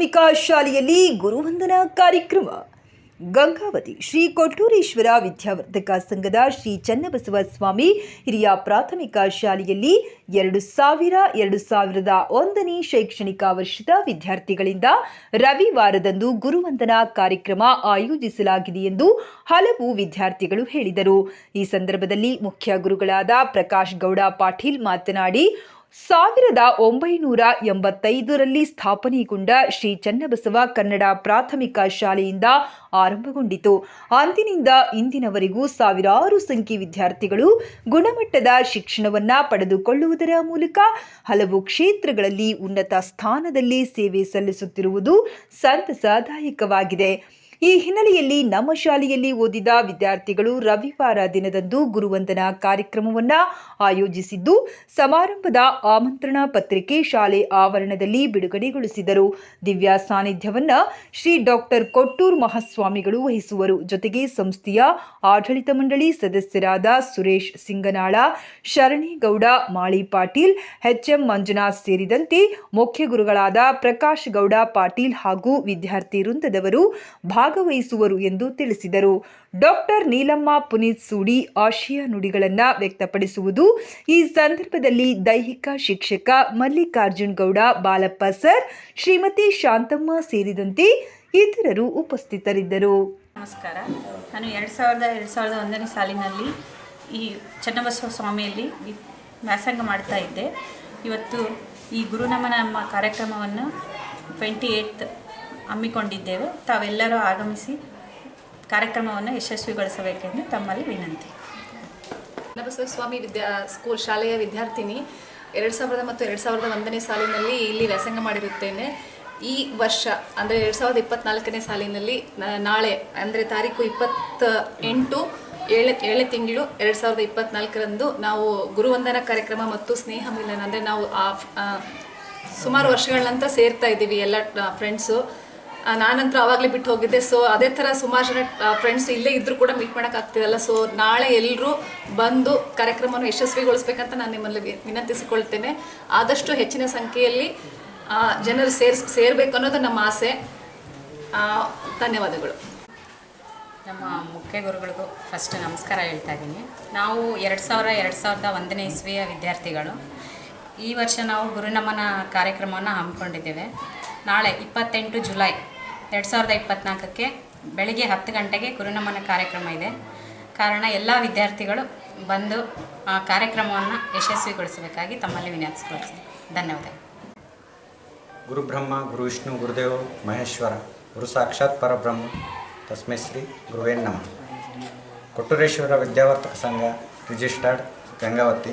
ಪ್ರಾಥಮಿಕ ಶಾಲೆಯಲ್ಲಿ ಗುರುವಂದನಾ ಕಾರ್ಯಕ್ರಮ. ಗಂಗಾವತಿ ಶ್ರೀ ಕೊಟ್ಟೂರೇಶ್ವರ ವಿದ್ಯಾವರ್ಧಕ ಸಂಘದ ಶ್ರೀ ಚನ್ನಬಸವ ಸ್ವಾಮಿ ಹಿರಿಯ ಪ್ರಾಥಮಿಕ ಶಾಲೆಯಲ್ಲಿ ಎರಡು ಸಾವಿರ, ಎರಡು ಸಾವಿರದ ಒಂದನೇ ಶೈಕ್ಷಣಿಕ ವರ್ಷದ ವಿದ್ಯಾರ್ಥಿಗಳಿಂದ ರವಿವಾರದಂದು ಗುರುವಂದನಾ ಕಾರ್ಯಕ್ರಮ ಆಯೋಜಿಸಲಾಗಿದೆ ಎಂದು ಹಲವು ವಿದ್ಯಾರ್ಥಿಗಳು ಹೇಳಿದರು. ಈ ಸಂದರ್ಭದಲ್ಲಿ ಮುಖ್ಯ ಗುರುಗಳಾದ ಪ್ರಕಾಶ್ ಗೌಡ ಪಾಟೀಲ್ ಮಾತನಾಡಿ ಸಾವಿರದ ಒಂಬೈನೂರ ಎಂಬತ್ತೈದರಲ್ಲಿ ಸ್ಥಾಪನೆಗೊಂಡ ಶ್ರೀ ಚನ್ನಬಸವ ಕನ್ನಡ ಪ್ರಾಥಮಿಕ ಶಾಲೆಯಿಂದ ಆರಂಭಗೊಂಡಿತು. ಅಂದಿನಿಂದ ಇಂದಿನವರೆಗೂ ಸಾವಿರಾರು ಸಂಖ್ಯೆ ವಿದ್ಯಾರ್ಥಿಗಳು ಗುಣಮಟ್ಟದ ಶಿಕ್ಷಣವನ್ನು ಪಡೆದುಕೊಳ್ಳುವುದರ ಮೂಲಕ ಹಲವು ಕ್ಷೇತ್ರಗಳಲ್ಲಿ ಉನ್ನತ ಸ್ಥಾನದಲ್ಲಿ ಸೇವೆ ಸಲ್ಲಿಸುತ್ತಿರುವುದು ಸಂತಸದಾಯಕವಾಗಿದೆ. ಈ ಹಿನ್ನೆಲೆಯಲ್ಲಿ ನಮ್ಮ ಶಾಲೆಯಲ್ಲಿ ಓದಿದ ವಿದ್ಯಾರ್ಥಿಗಳು ರವಿವಾರ ದಿನದಂದು ಗುರುವಂದನಾ ಕಾರ್ಯಕ್ರಮವನ್ನ ಆಯೋಜಿಸಿದ್ದು, ಸಮಾರಂಭದ ಆಮಂತ್ರಣ ಪತ್ರಿಕೆ ಶಾಲೆ ಆವರಣದಲ್ಲಿ ಬಿಡುಗಡೆಗೊಳಿಸಿದರು. ದಿವ್ಯಾ ಸಾನ್ನಿಧ್ಯವನ್ನು ಶ್ರೀ ಡಾಕ್ಟರ್ ಕೊಟ್ಟೂರ್ ಮಹಾಸ್ವಾಮಿಗಳು ವಹಿಸುವರು. ಜೊತೆಗೆ ಸಂಸ್ಥೆಯ ಆಡಳಿತ ಮಂಡಳಿ ಸದಸ್ಯರಾದ ಸುರೇಶ್ ಸಿಂಗನಾಳ, ಶರಣೇಗೌಡ, ಮಾಳಿ ಪಾಟೀಲ್, ಎಚ್ಎಂ ಮಂಜುನಾಥ್ ಸೇರಿದಂತೆ ಮುಖ್ಯ ಗುರುಗಳಾದ ಪ್ರಕಾಶ್ ಗೌಡ ಪಾಟೀಲ್ ಹಾಗೂ ವಿದ್ಯಾರ್ಥಿ ವೃಂದದವರು ಭಾಗವಹಿಸುವರು ಎಂದು ತಿಳಿಸಿದರು. ಡಾಕ್ಟರ್ ನೀಲಮ್ಮ ಪುನೀತ್ ಸೂಡಿ ಆಶಯ ನುಡಿಗಳನ್ನು ವ್ಯಕ್ತಪಡಿಸುವುದು ಈ ಸಂದರ್ಭದಲ್ಲಿ ದೈಹಿಕ ಶಿಕ್ಷಕ ಮಲ್ಲಿಕಾರ್ಜುನ್ ಗೌಡ, ಬಾಲಪ್ಪ ಸರ್, ಶ್ರೀಮತಿ ಶಾಂತಮ್ಮ ಸೇರಿದಂತೆ ಇತರರು ಉಪಸ್ಥಿತರಿದ್ದರು. ನಮಸ್ಕಾರ. ನಾನು ಎರಡು ಸಾವಿರದ ಎರಡು ಸಾವಿರದ ಒಂದನೇ ಸಾಲಿನಲ್ಲಿ ಈ ಚನ್ನಬಸವ ಸ್ವಾಮಿಯಲ್ಲಿ ವ್ಯಾಸಂಗ ಮಾಡ್ತಾ ಇದ್ದೆ. ಇವತ್ತು ಈ ಗುರುನಮನ ನಮ್ಮ ಕಾರ್ಯಕ್ರಮವನ್ನು ಟ್ವೆಂಟಿ ಏಯ್ತ್ ಹಮ್ಮಿಕೊಂಡಿದ್ದೇವೆ. ತಾವೆಲ್ಲರೂ ಆಗಮಿಸಿ ಕಾರ್ಯಕ್ರಮವನ್ನು ಯಶಸ್ವಿಗೊಳಿಸಬೇಕೆಂದು ತಮ್ಮಲ್ಲಿ ವಿನಂತಿ. ಸ್ವಾಮಿ ವಿದ್ಯಾ, ಸ್ಕೂಲ್ ಶಾಲೆಯ ವಿದ್ಯಾರ್ಥಿನಿ, ಎರಡು ಸಾವಿರದ ಮತ್ತು ಎರಡು ಸಾವಿರದ ಒಂದನೇ ಸಾಲಿನಲ್ಲಿ ಇಲ್ಲಿ ವ್ಯಾಸಂಗ ಮಾಡಿರುತ್ತೇನೆ. ಈ ವರ್ಷ, ಅಂದರೆ ಎರಡು ಸಾವಿರದ ಇಪ್ಪತ್ತ್ನಾಲ್ಕನೇ ಸಾಲಿನಲ್ಲಿ ನಾಳೆ, ಅಂದರೆ ತಾರೀಕು ಇಪ್ಪತ್ತ ಎಂಟು ಏಳು ಏಳು ತಿಂಗಳು ಎರಡು ಸಾವಿರದ ಇಪ್ಪತ್ತ್ನಾಲ್ಕರಂದು ನಾವು ಗುರುವಂದನ ಕಾರ್ಯಕ್ರಮ ಮತ್ತು ಸ್ನೇಹ ಮಿಲನ, ಅಂದರೆ ನಾವು ಸುಮಾರು ವರ್ಷಗಳ ನಂತರ ಸೇರ್ತಾ ಇದ್ದೀವಿ ಎಲ್ಲ ಫ್ರೆಂಡ್ಸು ನಾನಂತರ ಆವಾಗಲೇ ಬಿಟ್ಟು ಹೋಗಿದ್ದೆ. ಸೊ ಅದೇ ಥರ ಸುಮಾರು ಜನ ಫ್ರೆಂಡ್ಸ್ ಇಲ್ಲೇ ಇದ್ದರೂ ಕೂಡ ಮೀಟ್ ಮಾಡೋಕ್ಕಾಗ್ತಿರಲ್ಲ ಸೊ ನಾಳೆ ಎಲ್ಲರೂ ಬಂದು ಕಾರ್ಯಕ್ರಮವನ್ನು ಯಶಸ್ವಿಗೊಳಿಸ್ಬೇಕಂತ ನಾನು ನಿಮ್ಮಲ್ಲಿ ವಿನಂತಿಸಿಕೊಳ್ತೇನೆ. ಆದಷ್ಟು ಹೆಚ್ಚಿನ ಸಂಖ್ಯೆಯಲ್ಲಿ ಜನರು ಸೇರ್ಸ್, ಸೇರಬೇಕು ಅನ್ನೋದು ನಮ್ಮ ಆಸೆ. ಧನ್ಯವಾದಗಳು. ನಮ್ಮ ಮುಖ್ಯ ಗುರುಗಳಿಗೂ ಫಸ್ಟ್ ನಮಸ್ಕಾರ ಹೇಳ್ತಾ ಇದ್ದೀನಿ. ನಾವು ಎರಡು ಸಾವಿರ, ಎರಡು ಸಾವಿರದ ಒಂದನೇ ಇಸ್ವಿಯ ವಿದ್ಯಾರ್ಥಿಗಳು. ಈ ವರ್ಷ ನಾವು ಗುರುನಮನ ಕಾರ್ಯಕ್ರಮವನ್ನು ಹಮ್ಮಿಕೊಂಡಿದ್ದೇವೆ. ನಾಳೆ ಇಪ್ಪತ್ತೆಂಟು ಜುಲೈ ಎರಡು ಸಾವಿರದ ಇಪ್ಪತ್ತ್ನಾಲ್ಕಕ್ಕೆ ಬೆಳಿಗ್ಗೆ ಹತ್ತು ಗಂಟೆಗೆ ಗುರುನಮನ ಕಾರ್ಯಕ್ರಮ ಇದೆ. ಕಾರಣ ಎಲ್ಲ ವಿದ್ಯಾರ್ಥಿಗಳು ಬಂದು ಆ ಕಾರ್ಯಕ್ರಮವನ್ನು ಯಶಸ್ವಿಗೊಳಿಸಬೇಕಾಗಿ ತಮ್ಮಲ್ಲಿ ವಿನಂತಿಸಿಕೊಳ್ತೀನಿ. ಧನ್ಯವಾದ ಗುರುಬ್ರಹ್ಮ ಗುರು ವಿಷ್ಣು ಗುರುದೇವ್ ಮಹೇಶ್ವರ, ಗುರು ಸಾಕ್ಷಾತ್ ಪರಬ್ರಹ್ಮ, ತಸ್ಮೈ ಶ್ರೀ ಗುರುವೇ ನಮ. ಕೊಟ್ಟೂರೇಶ್ವರ ವಿದ್ಯಾವರ್ತಕ ಸಂಘ ರಿಜಿಸ್ಟರ್ಡ್ ಗಂಗಾವತಿ,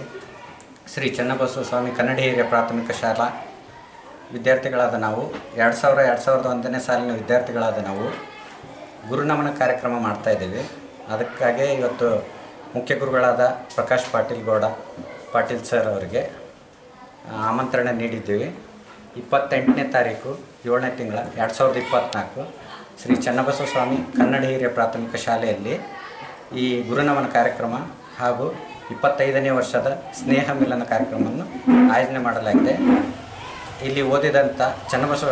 ಶ್ರೀ ಚನ್ನಬಸವ ಸ್ವಾಮಿ ಕನ್ನಡ ಹಿರಿಯ ಪ್ರಾಥಮಿಕ ಶಾಲಾ ವಿದ್ಯಾರ್ಥಿಗಳಾದ ನಾವು. ಎರಡು ಸಾವಿರ, ಎರಡು ಸಾವಿರದ ಒಂದನೇ ಸಾಲಿನ ವಿದ್ಯಾರ್ಥಿಗಳಾದ ನಾವು ಗುರುನಮನ ಕಾರ್ಯಕ್ರಮ ಮಾಡ್ತಾ ಇದ್ದೀವಿ. ಅದಕ್ಕಾಗಿ ಇವತ್ತು ಮುಖ್ಯ ಗುರುಗಳಾದ ಪ್ರಕಾಶ್ ಪಾಟೀಲ್ ಗೌಡ, ಪಾಟೀಲ್ ಸರ್ ಅವರಿಗೆ ಆಮಂತ್ರಣ ನೀಡಿದ್ದೀವಿ. ಇಪ್ಪತ್ತೆಂಟನೇ ತಾರೀಕು, ಏಳನೇ ತಿಂಗಳ, ಎರಡು ಸಾವಿರದ ಇಪ್ಪತ್ತ್ನಾಲ್ಕು ಶ್ರೀ ಚನ್ನಬಸವ ಸ್ವಾಮಿ ಕನ್ನಡ ಹಿರಿಯ ಪ್ರಾಥಮಿಕ ಶಾಲೆಯಲ್ಲಿ ಈ ಗುರುನಮನ ಕಾರ್ಯಕ್ರಮ ಹಾಗೂ ಇಪ್ಪತ್ತೈದನೇ ವರ್ಷದ ಸ್ನೇಹ ಮಿಲನ ಕಾರ್ಯಕ್ರಮವನ್ನು ಆಯೋಜನೆ ಮಾಡಲಾಗಿದೆ. ಇಲ್ಲಿ ಓದಿದಂಥ ಚನ್ನಬಸವ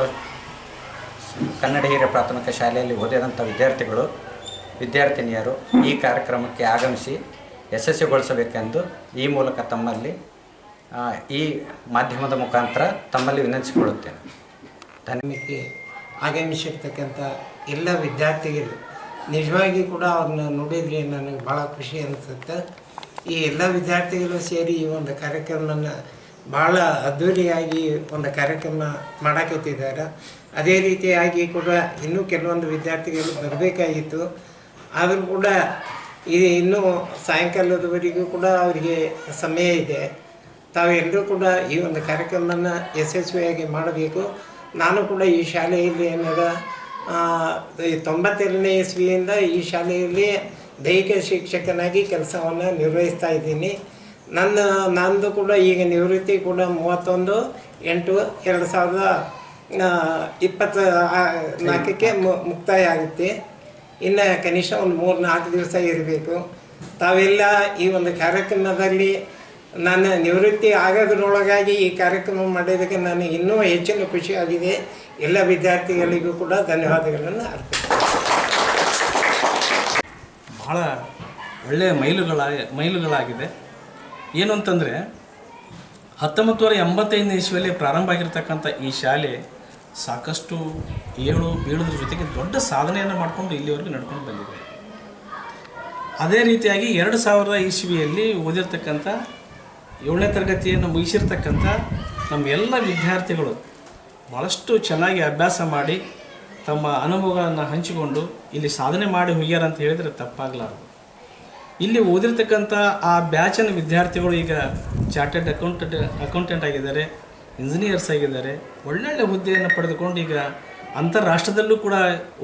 ಕನ್ನಡ ಹಿರಿಯ ಪ್ರಾಥಮಿಕ ಶಾಲೆಯಲ್ಲಿ ಓದಿದಂಥ ವಿದ್ಯಾರ್ಥಿಗಳು, ವಿದ್ಯಾರ್ಥಿನಿಯರು ಈ ಕಾರ್ಯಕ್ರಮಕ್ಕೆ ಆಗಮಿಸಿ ಯಶಸ್ವಿಗೊಳಿಸಬೇಕೆಂದು ಈ ಮೂಲಕ ತಮ್ಮಲ್ಲಿ ಈ ಮಾಧ್ಯಮದ ಮುಖಾಂತರ ತಮ್ಮಲ್ಲಿ ವಿನಂತಿಸಿಕೊಳ್ಳುತ್ತೇನೆ. ಕಾರ್ಯಕ್ರಮಕ್ಕೆ ಆಗಮಿಸಿರ್ತಕ್ಕಂಥ ಎಲ್ಲ ವಿದ್ಯಾರ್ಥಿಗಳು ನಿಜವಾಗಿ ಕೂಡ ಅವ್ರನ್ನ ನೋಡಿದರೆ ನನಗೆ ಭಾಳ ಖುಷಿ ಅನಿಸುತ್ತೆ. ಈ ಎಲ್ಲ ವಿದ್ಯಾರ್ಥಿಗಳು ಸೇರಿ ಈ ಒಂದು ಕಾರ್ಯಕ್ರಮನ ಭಾಳ ಅದ್ಧೂರಿಯಾಗಿ ಒಂದು ಕಾರ್ಯಕ್ರಮ ಮಾಡಾಕತ್ತಿದ್ದಾರೆ. ಅದೇ ರೀತಿಯಾಗಿ ಕೂಡ ಇನ್ನೂ ಕೆಲವೊಂದು ವಿದ್ಯಾರ್ಥಿಗಳು ಬರಬೇಕಾಗಿತ್ತು. ಆದರೂ ಕೂಡ ಇದು ಇನ್ನೂ ಸಾಯಂಕಾಲದವರೆಗೂ ಕೂಡ ಅವರಿಗೆ ಸಮಯ ಇದೆ. ತಾವೆಲ್ಲರೂ ಕೂಡ ಈ ಒಂದು ಕಾರ್ಯಕ್ರಮವನ್ನು ಯಶಸ್ವಿಯಾಗಿ ಮಾಡಬೇಕು. ನಾನು ಕೂಡ ಈ ಶಾಲೆಯಲ್ಲಿ ಈ ತೊಂಬತ್ತೆರಡನೇ ಇಸ್ವಿಯಿಂದ ಈ ಶಾಲೆಯಲ್ಲಿ ದೈಹಿಕ ಶಿಕ್ಷಕನಾಗಿ ಕೆಲಸವನ್ನು ನಿರ್ವಹಿಸ್ತಾ ಇದ್ದೀನಿ. ನನ್ನ ನಂದು ಕೂಡ ಈಗ ನಿವೃತ್ತಿ ಕೂಡ ಮೂವತ್ತೊಂದು, ಎಂಟು ಎರಡು ಸಾವಿರದ ಇಪ್ಪತ್ತ ನಾಲ್ಕಕ್ಕೆ ಮುಕ್ತಾಯ ಆಗುತ್ತೆ ಇನ್ನು ಕನಿಷ್ಠ ಒಂದು ಮೂರು, ನಾಲ್ಕು ದಿವಸ ಇರಬೇಕು. ತಾವೆಲ್ಲ ಈ ಒಂದು ಕಾರ್ಯಕ್ರಮದಲ್ಲಿ ನನ್ನ ನಿವೃತ್ತಿ ಆಗೋದ್ರೊಳಗಾಗಿ ಈ ಕಾರ್ಯಕ್ರಮ ಮಾಡಿದ್ದಕ್ಕೆ ನಾನು ಇನ್ನೂ ಹೆಚ್ಚಿನ ಖುಷಿಯಾಗಿದೆ. ಎಲ್ಲ ವಿದ್ಯಾರ್ಥಿಗಳಿಗೂ ಕೂಡ ಧನ್ಯವಾದಗಳನ್ನು ಅರ್ಪಿಸ್ತೇನೆ. ಬಹಳ ಒಳ್ಳೆಯ ಮೈಲುಗಳ ಮೈಲುಗಳಾಗಿದೆ. ಏನು ಅಂತಂದರೆ ಹತ್ತೊಂಬತ್ತು ಎಂಬತ್ತೈದನೇ ಇಸ್ವಿಯಲ್ಲಿ ಪ್ರಾರಂಭ ಆಗಿರ್ತಕ್ಕಂಥ ಈ ಶಾಲೆ ಸಾಕಷ್ಟು ಏಳು ಬೀಳೋದ್ರ ಜೊತೆಗೆ ದೊಡ್ಡ ಸಾಧನೆಯನ್ನು ಮಾಡಿಕೊಂಡು ಇಲ್ಲಿವರೆಗೂ ನಡ್ಕೊಂಡು ಬಂದಿದೆ. ಅದೇ ರೀತಿಯಾಗಿ ಎರಡು ಸಾವಿರದ ಇಸ್ವಿಯಲ್ಲಿ ಓದಿರ್ತಕ್ಕಂಥ ಏಳನೇ ತರಗತಿಯನ್ನು ಮುಗಿಸಿರ್ತಕ್ಕಂಥ ನಮ್ಮ ಎಲ್ಲ ವಿದ್ಯಾರ್ಥಿಗಳು ಭಾಳಷ್ಟು ಚೆನ್ನಾಗಿ ಅಭ್ಯಾಸ ಮಾಡಿ ತಮ್ಮ ಅನುಭವಗಳನ್ನು ಹಂಚಿಕೊಂಡು ಇಲ್ಲಿ ಸಾಧನೆ ಮಾಡಿ ಹೋಗ್ಯಾರ ಅಂತ ಹೇಳಿದರೆ ತಪ್ಪಾಗಲಾರದು. ಇಲ್ಲಿ ಓದಿರ್ತಕ್ಕಂಥ ಆ ಬ್ಯಾಚಿನ ವಿದ್ಯಾರ್ಥಿಗಳು ಈಗ ಚಾರ್ಟೆಡ್ ಅಕೌಂಟೆಂಟ್ ಅಕೌಂಟೆಂಟ್ ಆಗಿದ್ದಾರೆ, ಇಂಜಿನಿಯರ್ಸ್ ಆಗಿದ್ದಾರೆ, ಒಳ್ಳೊಳ್ಳೆ ಹುದ್ದೆಯನ್ನು ಪಡೆದುಕೊಂಡು ಈಗ ಅಂತಾರಾಷ್ಟ್ರದಲ್ಲೂ ಕೂಡ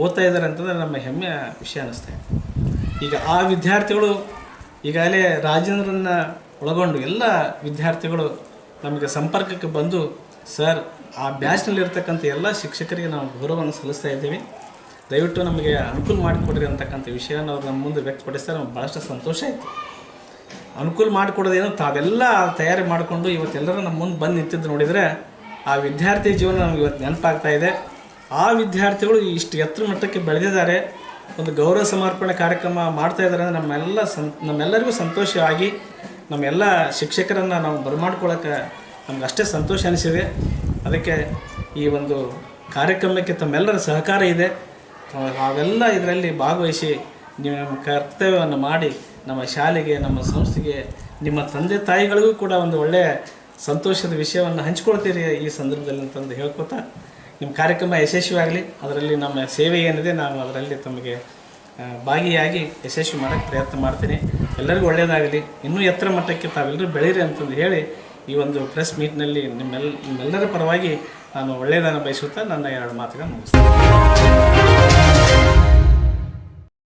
ಓದ್ತಾ ಇದ್ದಾರೆ ಅಂತಂದರೆ ನಮ್ಮ ಹೆಮ್ಮೆಯ ವಿಷಯ ಅನ್ನಿಸ್ತಾ ಈಗ ಆ ವಿದ್ಯಾರ್ಥಿಗಳು ಈಗಾಗಲೇ ರಾಜೇಂದ್ರನ ಒಳಗೊಂಡು ಎಲ್ಲ ವಿದ್ಯಾರ್ಥಿಗಳು ನಮಗೆ ಸಂಪರ್ಕಕ್ಕೆ ಬಂದು, ಸರ್, ಆ ಬ್ಯಾಚ್ನಲ್ಲಿರ್ತಕ್ಕಂಥ ಎಲ್ಲ ಶಿಕ್ಷಕರಿಗೆ ನಾವು ಗೌರವವನ್ನು ಸಲ್ಲಿಸ್ತಾ ಇದ್ದೀವಿ. ದಯವಿಟ್ಟು ನಮಗೆ ಅನುಕೂಲ ಮಾಡಿಕೊಡ್ರಿ ಅಂತಕ್ಕಂಥ ವಿಷಯನ ಅವ್ರು ನಮ್ಮ ಮುಂದೆ ವ್ಯಕ್ತಪಡಿಸ್ತಾರೆ ನಮ್ಗೆ ಭಾಳಷ್ಟು ಸಂತೋಷ ಆಯಿತು. ಅನುಕೂಲ ಮಾಡಿಕೊಡೋದೇನು ತಾವೆಲ್ಲ ತಯಾರಿ ಮಾಡಿಕೊಂಡು ಇವತ್ತೆಲ್ಲರೂ ನಮ್ಮ ಮುಂದೆ ಬಂದು ನಿಂತಿದ್ದು ನೋಡಿದರೆ ಆ ವಿದ್ಯಾರ್ಥಿ ಜೀವನ ನಮ್ಗೆ ಇವತ್ತು ನೆನಪಾಗ್ತಾ ಇದೆ. ಆ ವಿದ್ಯಾರ್ಥಿಗಳು ಇಷ್ಟು ಎತ್ತರ ಮಟ್ಟಕ್ಕೆ ಬೆಳೆದಿದ್ದಾರೆ. ಒಂದು ಗೌರವ ಸಮರ್ಪಣೆ ಕಾರ್ಯಕ್ರಮ ಮಾಡ್ತಾ ಇದ್ದಾರೆ ಅಂದರೆ ನಮ್ಮೆಲ್ಲ ಸಂ, ನಮ್ಮೆಲ್ಲರಿಗೂ ಸಂತೋಷವಾಗಿ ನಮ್ಮೆಲ್ಲ ಶಿಕ್ಷಕರನ್ನು ನಾವು ಬರಮಾಡ್ಕೊಳ್ಳೋಕೆ ನಮ್ಗೆ ಅಷ್ಟೇ ಸಂತೋಷ ಅನಿಸಿದೆ. ಅದಕ್ಕೆ ಈ ಒಂದು ಕಾರ್ಯಕ್ರಮಕ್ಕೆ ತಮ್ಮೆಲ್ಲರ ಸಹಕಾರ ಇದೆ. ನಾವೆಲ್ಲ ಇದರಲ್ಲಿ ಭಾಗವಹಿಸಿ ನಮ್ಮ ಕರ್ತವ್ಯವನ್ನು ಮಾಡಿ, ನಮ್ಮ ಶಾಲೆಗೆ, ನಮ್ಮ ಸಂಸ್ಥೆಗೆ, ನಿಮ್ಮ ತಂದೆ ತಾಯಿಗಳಿಗೂ ಕೂಡ ಒಂದು ಒಳ್ಳೆಯ ಸಂತೋಷದ ವಿಷಯವನ್ನು ಹಂಚ್ಕೊಳ್ತೀರಿ ಈ ಸಂದರ್ಭದಲ್ಲಿ ಅಂತಂದು ಹೇಳ್ಕೊತಾ, ನಿಮ್ಮ ಕಾರ್ಯಕ್ರಮ ಯಶಸ್ವಿಯಾಗಲಿ. ಅದರಲ್ಲಿ ನಮ್ಮ ಸೇವೆ ಏನಿದೆ ನಾವು ಅದರಲ್ಲಿ ತಮಗೆ ಭಾಗಿಯಾಗಿ ಯಶಸ್ವಿ ಮಾಡೋಕ್ಕೆ ಪ್ರಯತ್ನ ಮಾಡ್ತೀನಿ. ಎಲ್ಲರಿಗೂ ಒಳ್ಳೆಯದಾಗಲಿ. ಇನ್ನೂ ಎತ್ತರ ಮಟ್ಟಕ್ಕೆ ತಾವೆಲ್ಲರೂ ಬೆಳೀರಿ ಅಂತಂದು ಹೇಳಿ ಈ ಒಂದು ಪ್ರೆಸ್ ಮೀಟ್ನಲ್ಲಿ ನಿಮ್ಮೆಲ್ಲ ನಿಮ್ಮೆಲ್ಲರ ಪರವಾಗಿ ನಾನು ಒಳ್ಳೆಯದನ್ನು ಬಯಸುತ್ತಾ ನನ್ನ ಎರಡು ಮಾತುಗಳನ್ನು ಮುಗಿಸ್ತೀನಿ.